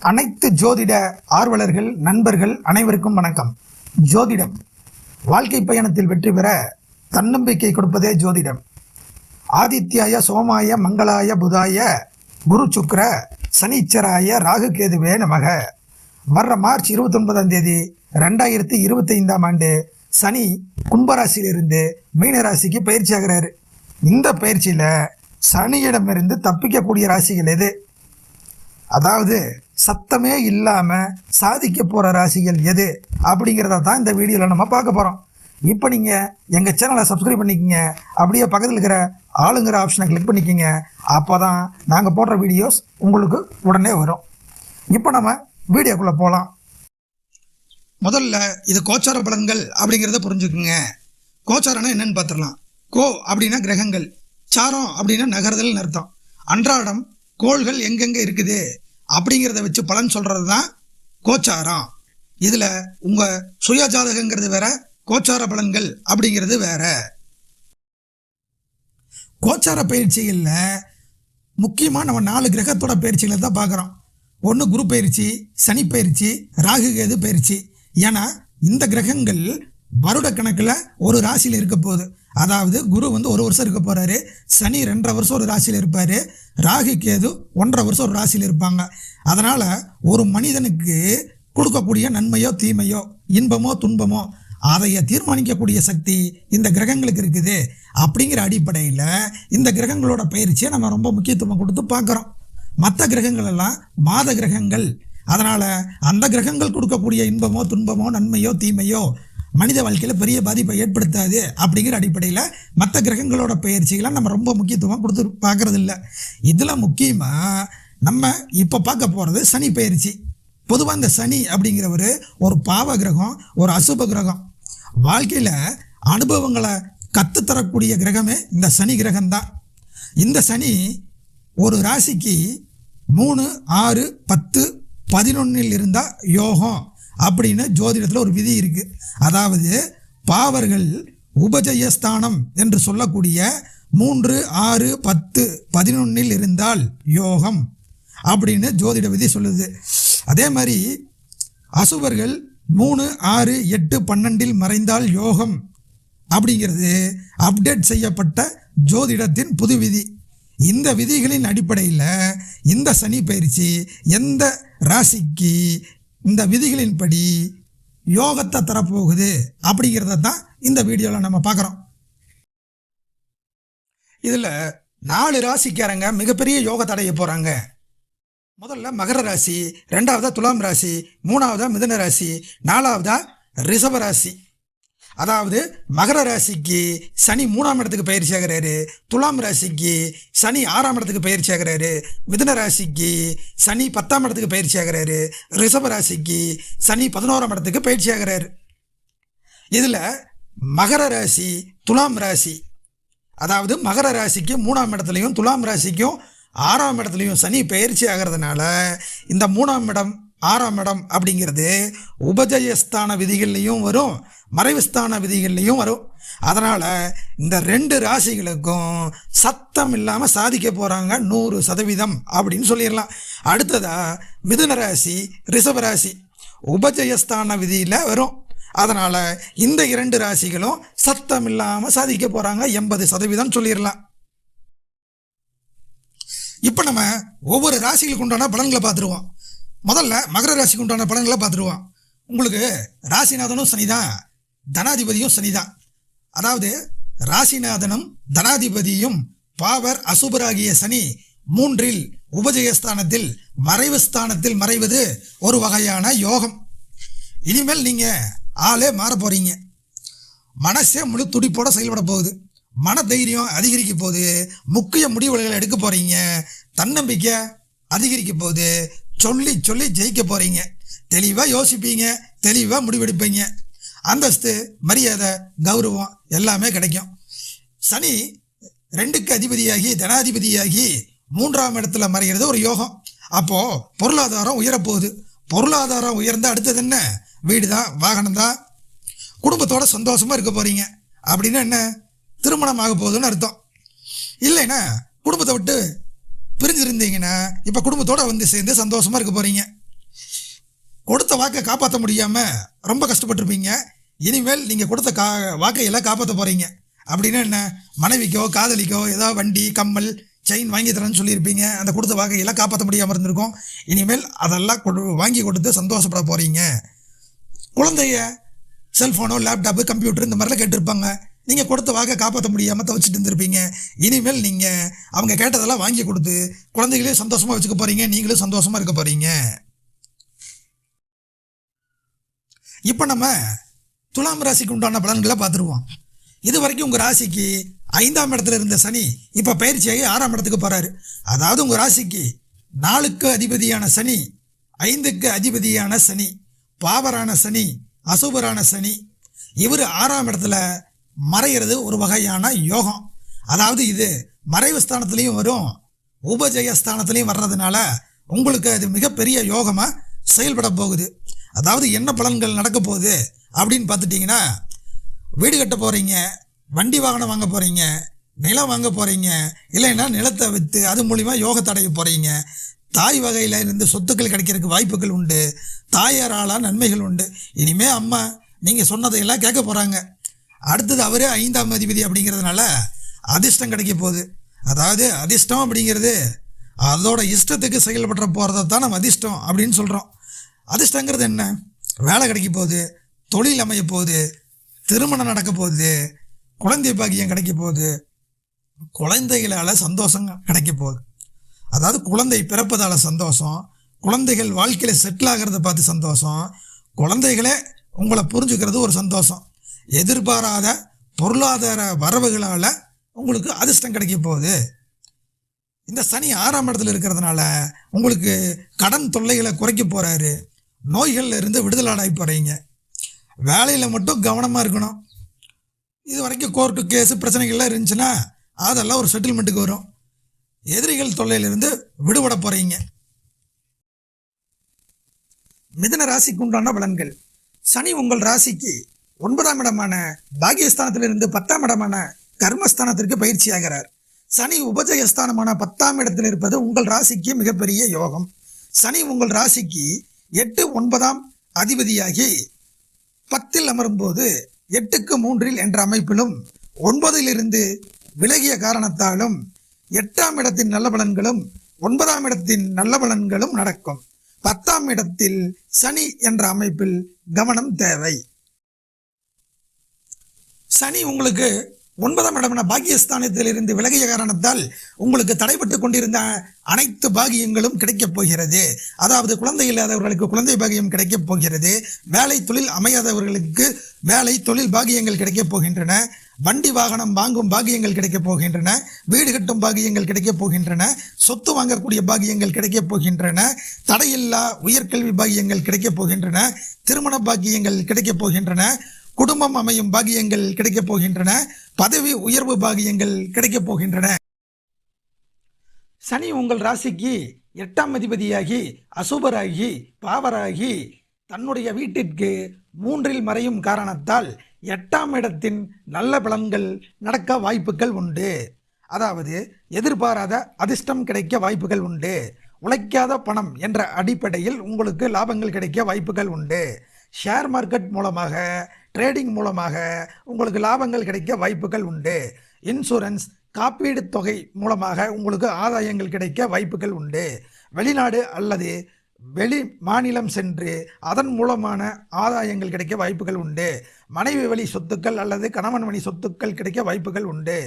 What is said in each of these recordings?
அனைத்து ஜோதிட ஆர்வலர்கள் நண்பர்கள் அனைவருக்கும் வணக்கம். ஜோதிடம். வாழ்க்கை பயணத்தில் வெற்றி பெற தன்னம்பிக்கை கொடுப்பதே ஜோதிடம். ஆதித்யாய சோமாய மங்களாய புதாய குரு சுக்கர சனீச்சராய ராகு கேதுவே நமக. வர்ற மார்ச் இருபத்தொன்பதாம் தேதி ரெண்டாயிரத்தி இருபத்தைந்தாம் ஆண்டு சனி கும்பராசியிலிருந்து மீனராசிக்கு பயிற்சி ஆகிறாரு. இந்த பயிற்சியில் சனியிடமிருந்து தப்பிக்கக்கூடிய ராசிகள் எது? அதாவது சத்தமே இல்லாமல் சாதிக்க போகிற ராசிகள் எது? அப்படிங்கிறத தான் இந்த வீடியோவில் நம்ம பார்க்க போகிறோம் இப்போ நீங்கள் எங்கள் சேனலை சப்ஸ்கிரைப் பண்ணிக்கோங்க. அப்படியே பக்கத்தில் இருக்கிற ஆளுங்கிற ஆப்ஷனை கிளிக் பண்ணிக்கோங்க. அப்போ தான் நாங்கள் போடுற வீடியோஸ் உங்களுக்கு உடனே வரும். இப்போ நம்ம வீடியோக்குள்ளே போகலாம் முதல்ல இது கோச்சார பலன்கள் அப்படிங்கிறத புரிஞ்சுக்குங்க. கோச்சாரம்னா என்னன்னு பார்த்துடலாம் கோ அப்படின்னா கிரகங்கள். சாரம் அப்படின்னா நகர்தல்னு அர்த்தம். அன்றாடம் கோள்கள் எங்கெங்கே இருக்குது? அப்படிங்கிறத வச்சு பலன் சொல்கிறது தான் கோச்சாரம். இதில் உங்கள் சுய ஜாதகங்கிறது வேற கோச்சார பலன்கள் அப்படிங்கிறது வேற. கோச்சார பயிற்சிகளில் முக்கியமாக நம்ம நாலு கிரகத்தோட பயிற்சிகளை தான் பார்க்குறோம். ஒன்று குரு பயிற்சி சனி பயிற்சி ராகு கேது பயிற்சி. ஏன்னா இந்த கிரகங்கள் வருட கணக்கில் ஒரு ராசியில் இருக்க போகுது. அதாவது குரு வந்து ஒரு வருஷம் இருக்க போகிறாரு சனி ரெண்டரை வருஷம் ஒரு ராசியில் இருப்பார். ராகு கேது ஒன்றரை வருஷம் ஒரு ராசியில் இருப்பாங்க. அதனால் ஒரு மனிதனுக்கு கொடுக்கக்கூடிய நன்மையோ தீமையோ இன்பமோ துன்பமோ அதைய தீர்மானிக்கக்கூடிய சக்தி இந்த கிரகங்களுக்கு இருக்குது. அப்படிங்கிற அடிப்படையில் இந்த கிரகங்களோட பயிற்சியை நம்ம ரொம்ப முக்கியத்துவம் கொடுத்து பார்க்குறோம். மற்ற கிரகங்கள் எல்லாம் மாத கிரகங்கள். அதனால் அந்த கிரகங்கள் கொடுக்கக்கூடிய இன்பமோ துன்பமோ நன்மையோ தீமையோ மனித வாழ்க்கையில் பெரிய பாதிப்பை ஏற்படுத்தாது அப்படிங்கிற அடிப்படையில் மற்ற கிரகங்களோட பயிற்சிகளை நம்ம ரொம்ப முக்கியத்துவம் கொடுத்து பார்க்கறது இல்லை இதில் முக்கியமாக நம்ம இப்போ பார்க்க போகிறது சனி பயிற்சி. பொதுவாக இந்த சனி அப்படிங்கிறவர் ஒரு பாவ கிரகம் ஒரு அசுப கிரகம். வாழ்க்கையில் அனுபவங்களை கற்றுத்தரக்கூடிய கிரகமே இந்த சனி கிரகம்தான். இந்த சனி ஒரு ராசிக்கு மூணு ஆறு பத்து பதினொன்றில் இருந்தால் யோகம். அப்படின்னு ஜோதிடத்தில் ஒரு விதி இருக்குது அதாவது பாவர்கள் உபஜயஸ்தானம் என்று சொல்லக்கூடிய மூன்று ஆறு பத்து பதினொன்றில் இருந்தால் யோகம் அப்படின்னு ஜோதிட விதி சொல்லுது. அதே மாதிரி அசுபர்கள் மூணு ஆறு எட்டு பன்னெண்டில் மறைந்தால் யோகம் அப்படிங்கிறது அப்டேட் செய்யப்பட்ட ஜோதிடத்தின் புது விதி. இந்த விதிகளின் அடிப்படையில் இந்த சனி பயிற்சி எந்த ராசிக்கு இந்த விதிகளின்படி யோகத்தை தரப்போகுது அப்படிங்கிறத தான் இந்த வீடியோவில் நம்ம பார்க்குறோம். இதில் நாலு ராசிக்காரங்க மிகப்பெரிய யோகத்தை அடைய போகிறாங்க முதல்ல மகர ராசி ரெண்டாவதாக துலாம் ராசி மூணாவதா மிதுன ராசி நாலாவதாக ரிஷப ராசி. அதாவது மகர ராசிக்கு சனி மூணாம் இடத்துக்கு பயிற்சி ஆகிறாரு துலாம் ராசிக்கு சனி ஆறாம் இடத்துக்கு பயிற்சி ஆகிறாரு மிதன ராசிக்கு சனி பத்தாம் இடத்துக்கு பயிற்சி ஆகிறாரு ரிஷப ராசிக்கு சனி பதினோராம் இடத்துக்கு பயிற்சி ஆகிறாரு இதில் மகர ராசி துலாம் ராசி அதாவது மகர ராசிக்கு மூணாம் இடத்துலையும் துலாம் ராசிக்கும் ஆறாம் இடத்துலையும் சனி பயிற்சி ஆகிறதுனால இந்த மூணாம் இடம் ஆறாம் இடம் அப்படிங்கிறது உபஜயஸ்தான விதிகள்லையும் வரும். மறைவுஸ்தான விதிகள்லையும் வரும். அதனால் இந்த ரெண்டு ராசிகளுக்கும் சத்தம் இல்லாமல் சாதிக்க போகிறாங்க நூறு சதவீதம் அப்படின்னு சொல்லிடலாம். அடுத்ததாக மிதுன ராசி ரிஷப ராசி. உபஜயஸ்தான விதியில் வரும். அதனால் இந்த இரண்டு ராசிகளும் சத்தம் இல்லாமல் சாதிக்க போகிறாங்க எண்பது சதவீதம் சொல்லிடலாம். இப்போ நம்ம ஒவ்வொரு ராசிகளுக்கு உண்டான பலன்களை பார்த்துருவோம். முதல்ல மகர ராசிக்கு உண்டான பலன்களை பார்த்துருவோம். உங்களுக்கு ராசிநாதனும் சனிதான். தனாதிபதியும் சனிதான். அதாவது ராசிநாதனும் தனாதிபதியும் பாவர் அசுபராகிய சனி மூன்றில் உபஜயஸ்தானத்தில் மறைவு ஸ்தானத்தில் மறைவது ஒரு வகையான யோகம். இனிமேல் நீங்கள் ஆளே மாற போகிறீங்க மனசே முழு துடிப்போட செயல்பட போகுது. மன தைரியம் அதிகரிக்க போகுது. முக்கிய முடிவுகளை எடுக்க போகிறீங்க தன்னம்பிக்கை அதிகரிக்க போகுது. சொல்லி சொல்லி ஜெயிக்க போகிறீங்க தெளிவாக யோசிப்பீங்க. தெளிவாக முடிவெடுப்பீங்க. அந்தஸ்து மரியாதை கௌரவம் எல்லாமே கிடைக்கும். சனி ரெண்டுக்கு அதிபதியாகி தனாதிபதியாகி மூன்றாம் இடத்துல மறைகிறது ஒரு யோகம். அப்போது பொருளாதாரம் உயரப்போகுது. பொருளாதாரம் உயர்ந்த அடுத்தது என்ன? வீடு தான் வாகனம் தான். குடும்பத்தோட சந்தோஷமாக இருக்க போகிறீங்க அப்படின்னா என்ன? திருமணம் ஆக போகுதுன்னு அர்த்தம். இல்லைன்னா குடும்பத்தை விட்டு பிரிஞ்சிருந்தீங்கன்னா இப்போ குடும்பத்தோடு வந்து சேர்ந்து சந்தோஷமாக இருக்க போகிறீங்க கொடுத்த வாக்கை காப்பாற்ற முடியாமல் ரொம்ப கஷ்டப்பட்டிருப்பீங்க. இனிமேல் நீங்கள் கொடுத்த கா வாக்கை எல்லாம் காப்பாற்ற போகிறீங்க அப்படின்னா என்ன? மனைவிக்கோ காதலிக்கோ ஏதோ வண்டி கம்மல் செயின் வாங்கி தரேன்னு சொல்லியிருப்பீங்க. அந்த கொடுத்த வாக்கையெல்லாம் காப்பாற்ற முடியாமல் இருந்திருக்கும். இனிமேல் அதெல்லாம் கொடு வாங்கி கொடுத்து சந்தோஷப்பட போகிறீங்க குழந்தைய செல்ஃபோனோ லேப்டாப்பு கம்ப்யூட்டர் இந்த மாதிரிலாம் கேட்டிருப்பாங்க. நீங்கள் கொடுத்த வாக்கை காப்பாற்ற முடியாமல் தவிச்சிட்டு இருந்திருப்பீங்க. இனிமேல் நீங்கள் அவங்க கேட்டதெல்லாம் வாங்கி கொடுத்து குழந்தைகளையும் சந்தோஷமாக வச்சுக்க போகிறீங்க நீங்களும் சந்தோஷமாக இருக்க போகிறீங்க இப்போ நம்ம துலாம் ராசிக்கு உண்டான பலன்களை பார்த்துருவோம். இது வரைக்கும் உங்கள் ராசிக்கு ஐந்தாம் இடத்துல இருந்த சனி இப்போ பயிற்சியாகி ஆறாம் இடத்துக்கு போகிறாரு அதாவது உங்கள் ராசிக்கு நாலுக்கு அதிபதியான சனி ஐந்துக்கு அதிபதியான சனி பாவரான சனி அசுபரான சனி இவர் ஆறாம் இடத்துல மறைகிறது ஒரு வகையான யோகம். அதாவது இது மறைவு ஸ்தானத்துலேயும் வரும் உபஜய ஸ்தானத்துலேயும் வர்றதுனால உங்களுக்கு அது மிகப்பெரிய யோகமாக செயல்பட போகுது. அதாவது என்ன பலன்கள் நடக்க போகுது அப்படின்னு பார்த்துட்டிங்கன்னா வீடு கட்ட போகிறீங்க வண்டி வாகனம் வாங்க போகிறீங்க நிலம் வாங்க போகிறீங்க இல்லைன்னா நிலத்தை விற்று அது மூலிமா யோகத்தடைய போகிறீங்க தாய் வகையில் இருந்து சொத்துக்கள் கிடைக்கிறதுக்கு வாய்ப்புகள் உண்டு தாயாரால நன்மைகள் உண்டு. இனிமேல் அம்மா நீங்கள் சொன்னதையெல்லாம் கேட்க போகிறாங்க அடுத்தது அவரே ஐந்தாம் அதிபதி அப்படிங்கிறதுனால அதிர்ஷ்டம் கிடைக்க போகுது. அதாவது அதிர்ஷ்டம் அப்படிங்கிறது அதோட இஷ்டத்துக்கு செயல்படுற போகிறத தான் நம்ம அதிர்ஷ்டம் அப்படின்னு சொல்கிறோம் அதிர்ஷ்டங்கிறது என்ன? வேலை கிடைக்க போகுது தொழில் அமைய போகுது திருமணம் நடக்க போகுது குழந்தை பாக்கியம் கிடைக்க போகுது. குழந்தைகளால் சந்தோஷம் கிடைக்க போகுது. அதாவது குழந்தை பிறப்பதால் சந்தோஷம் குழந்தைகள் வாழ்க்கையில் செட்டில் ஆகிறத பார்த்து சந்தோஷம் குழந்தைகளே உங்களை புரிஞ்சுக்கிறது ஒரு சந்தோஷம். எதிர்பாராத பொருளாதார வரவுகளால் உங்களுக்கு அதிர்ஷ்டம் கிடைக்க போகுது. இந்த சனி ஆறாம் இடத்துல இருக்கிறதுனால உங்களுக்கு கடன் தொல்லைகளை குறைக்க போகிறாரு நோய்கள்ல இருந்து விடுதலாடாகி போகிறீங்க வேலையில் மட்டும் கவனமாக இருக்கணும். இது வரைக்கும் கோர்ட்டு கேஸு பிரச்சனைகள்லாம் இருந்துச்சுன்னா அதெல்லாம் ஒரு செட்டில்மெண்ட்டுக்கு வரும். எதிரிகள் தொல்லையிலிருந்து விடுபட போகிறீங்க மிதன ராசிக்கு உண்டான பலன்கள். சனி உங்கள் ராசிக்கு ஒன்பதாம் இடமான பாகியஸ்தானத்திலிருந்து பத்தாம் இடமான கர்மஸ்தானத்திற்கு பயிற்சியாகிறார். சனி உபஜயஸ்தானமான பத்தாம் இடத்தில் இருப்பது உங்கள் ராசிக்கு மிகப்பெரிய யோகம். சனி உங்கள் ராசிக்கு எட்டு ஒன்பதாம் அதிபதியாகி பத்தில் அமரும்போது எட்டுக்கு மூன்றில் என்ற அமைப்பிலும் ஒன்பதிலிருந்து விலகிய காரணத்தாலும் எட்டாம் இடத்தின் நல்ல பலன்களும் ஒன்பதாம் இடத்தின் நல்ல பலன்களும் நடக்கும். பத்தாம் இடத்தில் சனி என்ற அமைப்பில் கவனம் தேவை. சனி உங்களுக்கு ஒன்பதாம் இடமான பாக்கியஸ்தானத்திலிருந்து விலகிய காரணத்தால் உங்களுக்கு தடைபட்டு கொண்டிருந்த அனைத்து பாகியங்களும் கிடைக்கப் போகிறது. அதாவது குழந்தை இல்லாதவர்களுக்கு குழந்தை பாகியம் கிடைக்கப் போகிறது. வேலை தொழில் அமையாதவர்களுக்கு வேலை தொழில் பாகியங்கள் கிடைக்கப் போகின்றன. வண்டி வாகனம் வாங்கும் பாகியங்கள் கிடைக்கப் போகின்றன. வீடு கட்டும் பாகியங்கள் கிடைக்கப் போகின்றன. சொத்து வாங்கக்கூடிய பாகியங்கள் கிடைக்கப் போகின்றன. தடையில்லா உயர்கல்வி பாகியங்கள் கிடைக்கப் போகின்றன. திருமண பாக்கியங்கள் கிடைக்கப் போகின்றன. குடும்பம் அமையும் பாகியங்கள் கிடைக்கப் போகின்றன. பதவி உயர்வு பாகியங்கள் கிடைக்கப் போகின்றன. சனி உங்கள் ராசிக்கு எட்டாம் அதிபதியாகி அசுபராகி பாவராகி தன்னுடைய வீட்டிற்கு மூன்றில் மறையும் காரணத்தால் எட்டாம் இடத்தின் நல்ல பலன்கள் நடக்க வாய்ப்புகள் உண்டு. அதாவது எதிர்பாராத அதிர்ஷ்டம் கிடைக்க வாய்ப்புகள் உண்டு. உழைக்காத பணம் என்ற அடிப்படையில் உங்களுக்கு லாபங்கள் கிடைக்க வாய்ப்புகள் உண்டு. ஷேர் மார்க்கெட் மூலமாக ட்ரேடிங் மூலமாக உங்களுக்கு லாபங்கள் கிடைக்க வாய்ப்புகள் உண்டு. இன்சூரன்ஸ் காப்பீடு தொகை மூலமாக உங்களுக்கு ஆதாயங்கள் கிடைக்க வாய்ப்புகள் உண்டு. வெளிநாடு அல்லது வெளி மாநிலம் சென்று அதன் மூலமான ஆதாயங்கள் கிடைக்க வாய்ப்புகள் உண்டு. மனைவி வழி சொத்துக்கள் அல்லது கணவன் வழி சொத்துக்கள் கிடைக்க வாய்ப்புகள் உண்டு.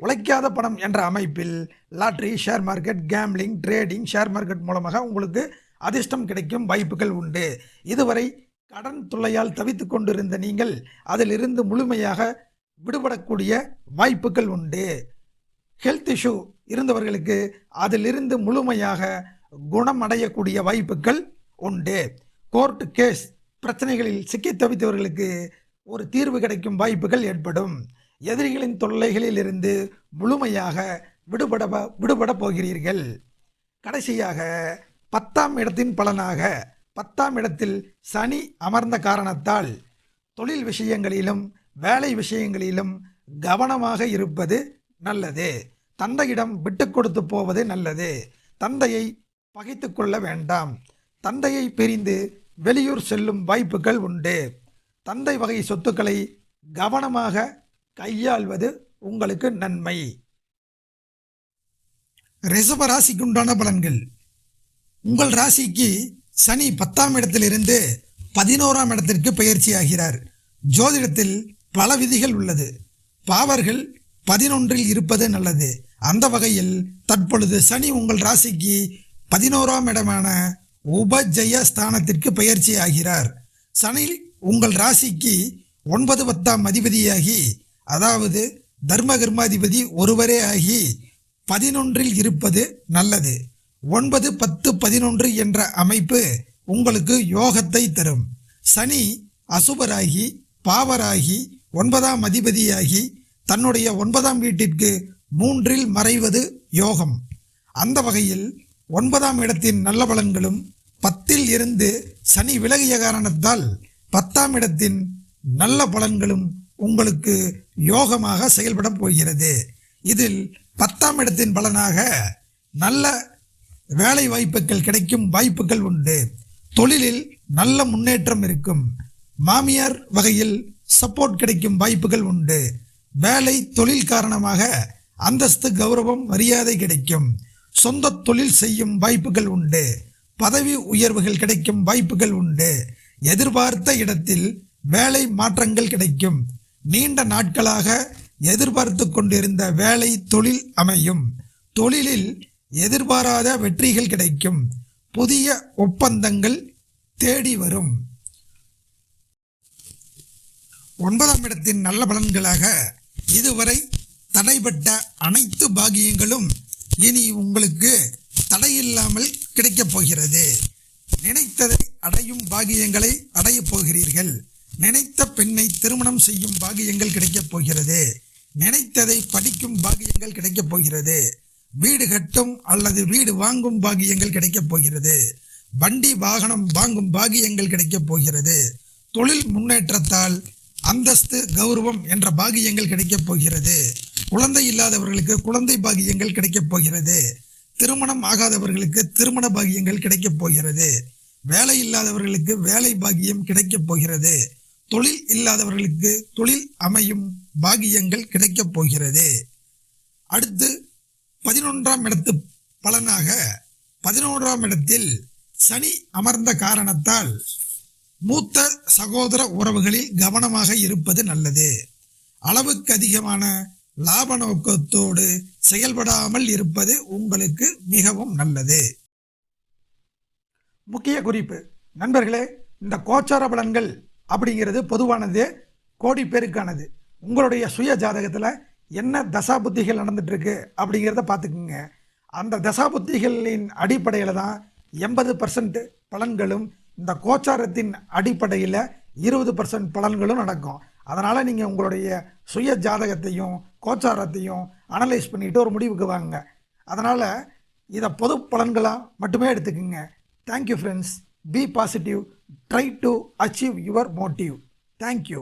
உழைக்காத பணம் என்ற அமைப்பில் lottery share market gambling trading share market மூலமாக உங்களுக்கு அதிர்ஷ்டம் கிடைக்கும் வாய்ப்புகள் உண்டு. இதுவரை கடன் தொல்லையால் தவித்து கொண்டிருந்த நீங்கள் அதிலிருந்து முழுமையாக விடுபடக்கூடிய வாய்ப்புகள் உண்டு. ஹெல்த் இஷ்யூ இருந்தவர்களுக்கு அதிலிருந்து முழுமையாக குணமடையக்கூடிய வாய்ப்புகள் உண்டு. கோர்ட் கேஸ் பிரச்சனைகளில் சிக்கி தவித்தவர்களுக்கு ஒரு தீர்வு கிடைக்கும் வாய்ப்புகள் ஏற்படும். எதிரிகளின் தொல்லைகளில் இருந்து முழுமையாக விடுபட விடுபட போகிறீர்கள். கடைசியாக பத்தாம் இடத்தின் பலனாக பத்தாம் இடத்தில் சனி அமர்ந்த காரணத்தால் தொழில் விஷயங்களிலும் வேலை விஷயங்களிலும் கவனமாக இருப்பது நல்லது. தந்தையிடம் விட்டு கொடுத்து போவது நல்லது. தந்தையை பகைத்து கொள்ள வேண்டாம். தந்தையை பிரிந்து வெளியூர் செல்லும் வாய்ப்புகள் உண்டு. தந்தை வகை சொத்துக்களை கவனமாக கையாள்வது உங்களுக்கு நன்மை. ரிசவ ராசிக்குண்டான பலன்கள். உங்கள் ராசிக்கு சனி பத்தாம் இடத்திலிருந்து பதினோராம் இடத்திற்கு பயிற்சி ஆகிறார் ஜோதிடத்தில் பல விதிகள் உள்ளது. பாவர்கள் பதினொன்றில் இருப்பது நல்லது. அந்த வகையில் தற்பொழுது சனி உங்கள் ராசிக்கு பதினோராம் இடமான உபஜய ஸ்தானத்திற்கு பயிற்சி ஆகிறார் சனி உங்கள் ராசிக்கு ஒன்பது பத்தாம் அதிபதியாகி அதாவது தர்ம கர்மாதிபதி ஒருவரே ஆகி பதினொன்றில் இருப்பது நல்லது. ஒன்பது பத்து பதினொன்று என்ற அமைப்பு உங்களுக்கு யோகத்தை தரும். சனி அசுபராகி பாவராகி ஒன்பதாம் அதிபதியாகி தன்னுடைய ஒன்பதாம் வீட்டிற்கு மூன்றில் மறைவது யோகம். அந்த வகையில் ஒன்பதாம் இடத்தின் நல்ல பலன்களும் பத்தில் இருந்து சனி விலகிய காரணத்தால் பத்தாம் இடத்தின் நல்ல பலன்களும் உங்களுக்கு யோகமாக செயல்பட போகிறது. இதில் பத்தாம் இடத்தின் பலனாக நல்ல வேலை வாய்ப்புகள் கிடைக்கும் வாய்ப்புகள் உண்டு. தொழிலில் நல்ல முன்னேற்றம் இருக்கும். மாமியார் வகையில் சப்போர்ட் கிடைக்கும் வாய்ப்புகள் உண்டு. வேலை தொழில் காரணமாக அந்தஸ்து கௌரவம் மரியாதை கிடைக்கும். சொந்த தொழில் செய்யும் வாய்ப்புகள் உண்டு. பதவி உயர்வுகள் கிடைக்கும் வாய்ப்புகள் உண்டு. எதிர்பார்த்த இடத்தில் வேலை மாற்றங்கள் கிடைக்கும். நீண்ட நாட்களாக எதிர்பார்த்து கொண்டிருந்த வேலை தொழில் அமையும். தொழிலில் எதிர்பாராத வெற்றிகள் கிடைக்கும். புதிய ஒப்பந்தங்கள் தேடி வரும். ஒன்பதாம் இடத்தின் நல்ல பலன்களாக இதுவரை தடைப்பட்ட அனைத்து பாகியங்களும் இனி உங்களுக்கு தடையில்லாமல் கிடைக்கப் போகிறது. நினைத்ததை அடையும் பாகியங்களை அடையப் போகிறீர்கள். நினைத்த பெண்ணை திருமணம் செய்யும் பாகியங்கள் கிடைக்கப் போகிறது. நினைத்ததை படிக்கும் பாகியங்கள் கிடைக்கப் போகிறது. வீடு கட்டும் அல்லது வீடு வாங்கும் பாகியங்கள் கிடைக்கப் போகிறது. வண்டி வாகனம் வாங்கும் பாகியங்கள் கிடைக்கப் போகிறது. தொழில் முன்னேற்றத்தால் அந்தஸ்து கௌரவம் என்ற பாகியங்கள் கிடைக்கப் போகிறது. குழந்தை இல்லாதவர்களுக்கு குழந்தை பாகியங்கள் கிடைக்கப் போகிறது. திருமணம் ஆகாதவர்களுக்கு திருமண பாகியங்கள் கிடைக்கப் போகிறது. வேலை இல்லாதவர்களுக்கு வேலை பாகியம் கிடைக்கப் போகிறது. தொழில் இல்லாதவர்களுக்கு தொழில் அமையும் பாகியங்கள் கிடைக்கப் போகிறது. அடுத்து பதினொன்றாம் இடத்து பலனாக பதினோராம் இடத்தில் சனி அமர்ந்த காரணத்தால் மூத்த சகோதர உறவுகளில் கவனமாக இருப்பது நல்லது. அளவுக்கு அதிகமான லாப நோக்கத்தோடு செயல்படாமல் இருப்பது உங்களுக்கு மிகவும் நல்லது. முக்கிய குறிப்பு நண்பர்களே இந்த கோச்சார பலன்கள் அப்படிங்கிறது பொதுவானது கோடி பேருக்கானது. உங்களுடைய சுய ஜாதகத்தில் என்ன தசா புத்திகள் நடந்துகிட்ருக்கு அப்படிங்கிறத பார்த்துக்குங்க. அந்த தசா புத்திகளின் அடிப்படையில் தான் எண்பது பர்சன்ட் பலன்களும் இந்த கோச்சாரத்தின் அடிப்படையில் இருபது பர்சன்ட் பலன்களும் நடக்கும். அதனால் நீங்கள் உங்களுடைய சுய ஜாதகத்தையும் கோச்சாரத்தையும் அனலைஸ் பண்ணிவிட்டு ஒரு முடிவுக்கு வாங்க. அதனால் இதை பொது பலன்களாக மட்டுமே எடுத்துக்கோங்க. Thank you friends be positive try to achieve your motive thank you